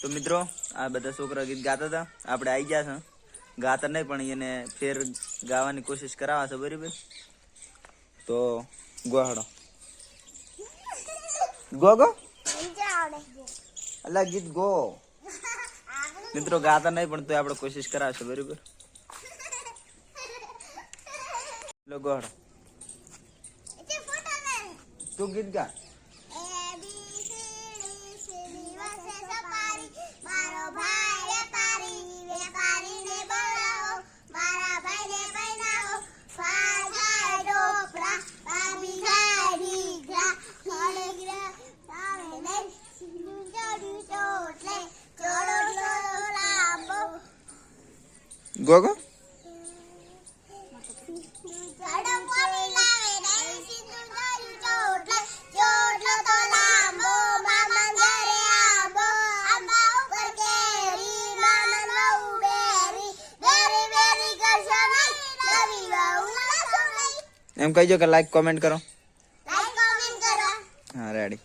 તો મિત્રો આ બધા છોકરા ગીત ગાતા હતા. આપણે આવી ગયા છે. ગાતા નહીં પણ એને ફેર ગાવાની કોશિશ કરાવવા છે બરાબર. તો ગોહડો ગો ગો? અલા ગીત ગો. મિત્રો ગાતા નહીં પણ તો આપણે કોશિશ કરાવશે બરાબર. લો ગોહડો તું ગીત ગા. ગો ગો એમ કહીજો કે લાઈક કોમેન્ટ કરો. હા રેડી